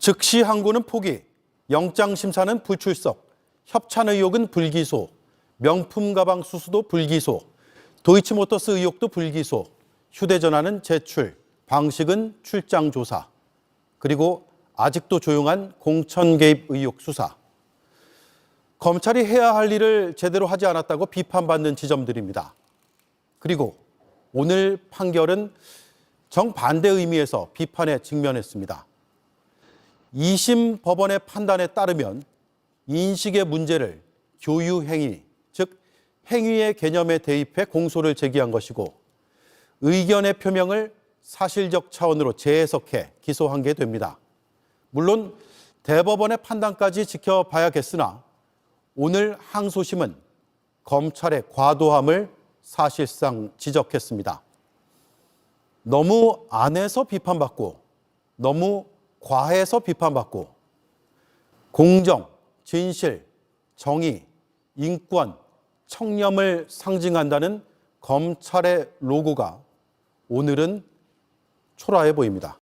즉시 항고는 포기, 영장 심사는 불출석, 협찬 의혹은 불기소, 명품 가방 수수도 불기소, 도이치모터스 의혹도 불기소, 휴대전화는 제출, 방식은 출장 조사, 그리고 아직도 조용한 공천 개입 의혹 수사. 검찰이 해야 할 일을 제대로 하지 않았다고 비판받는 지점들입니다. 그리고 오늘 판결은 정반대 의미에서 비판에 직면했습니다. 2심 법원의 판단에 따르면 인식의 문제를 교유행위, 즉 행위의 개념에 대입해 공소를 제기한 것이고 의견의 표명을 사실적 차원으로 재해석해 기소한 게 됩니다. 물론 대법원의 판단까지 지켜봐야겠으나 오늘 항소심은 검찰의 과도함을 사실상 지적했습니다. 너무 안해서 비판받고 너무 과해서 비판받고 공정, 진실, 정의, 인권, 청렴을 상징한다는 검찰의 로고가 오늘은 초라해 보입니다.